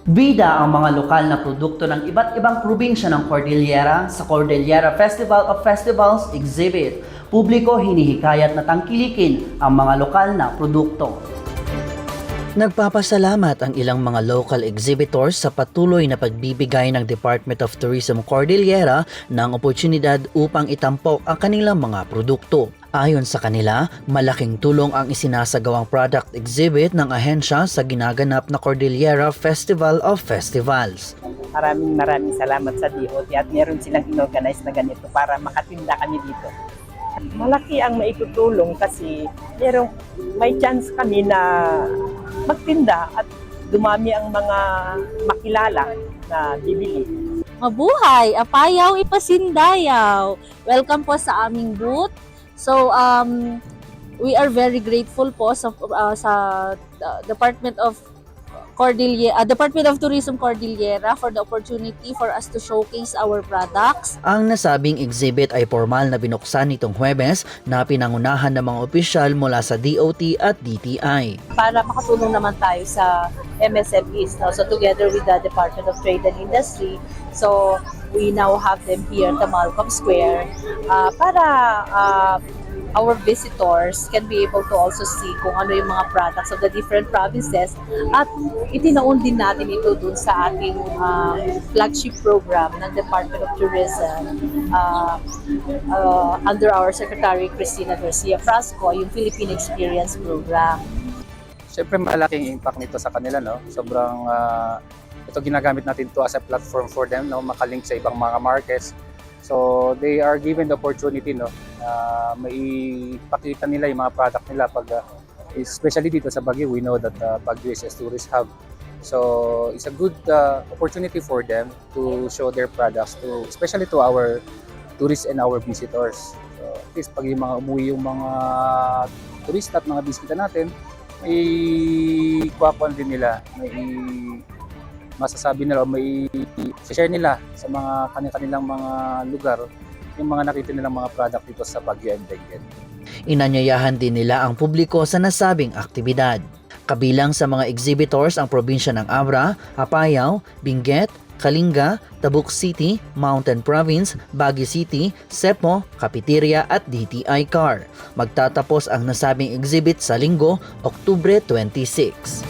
Bida ang mga lokal na produkto ng iba't ibang probinsya ng Cordillera sa Cordillera Festival of Festivals exhibit. Publiko hinihikayat na tangkilikin ang mga lokal na produkto. Nagpapasalamat ang ilang mga local exhibitors sa patuloy na pagbibigay ng Department of Tourism Cordillera ng oportunidad upang itampok ang kanilang mga produkto. Ayon sa kanila, malaking tulong ang isinasagawang product exhibit ng ahensya sa ginaganap na Cordillera Festival of Festivals. Maraming maraming salamat sa DOT at meron silang inorganize na ganito para makatinda kami dito. Malaki ang maitutulong kasi merong may chance kami na magtinda at dumami ang mga makilala na bibili. Mabuhay! Apayaw, ipasindayaw! Welcome po sa aming booth. So, um, we are very grateful po sa, uh, sa uh, Department of Cordillera, uh, Department of Tourism Cordillera for the opportunity for us to showcase our products. Ang nasabing exhibit ay formal na binuksan nitong Huwebes na pinangunahan ng mga opisyal mula sa DOT at DTI. para makatulong naman tayo sa MSMEs. No? So together with the Department of Trade and Industry, so we now have them here at the Malcolm Square uh, para uh, our visitors can be able to also see kung ano yung mga products of the different provinces at itinaon din natin ito dun sa ating um, flagship program ng Department of Tourism uh, uh, under our Secretary Cristina Garcia Frasco, yung Philippine Experience Program. Siyempre malaking impact nito sa kanila no. Sobrang ah, ito ginagamit natin to as a platform for them no, makalink sa ibang mga markets. So they are given the opportunity no na maipakita nila yung mga product nila pag ah, especially dito sa Baguio we know that uh, Baguio is a tourist hub. So it's a good ah, opportunity for them to show their products to especially to our tourists and our visitors. So at least pag yung mga umuwi yung mga turista at mga bisita natin, may kuwakuan din nila, may masasabi nila o may share nila sa mga kanilang mga lugar yung mga nakita nilang mga product dito sa Baguio and Benguet. Inanyayahan din nila ang publiko sa nasabing aktibidad. Kabilang sa mga exhibitors ang probinsya ng Abra, Apayao, Benguet, Kalinga, Tabuk City, Mountain Province, Baguio City, Cepo, Kapitiria at DTI Car. Magtatapos ang nasabing exhibit sa linggo, Oktubre 26.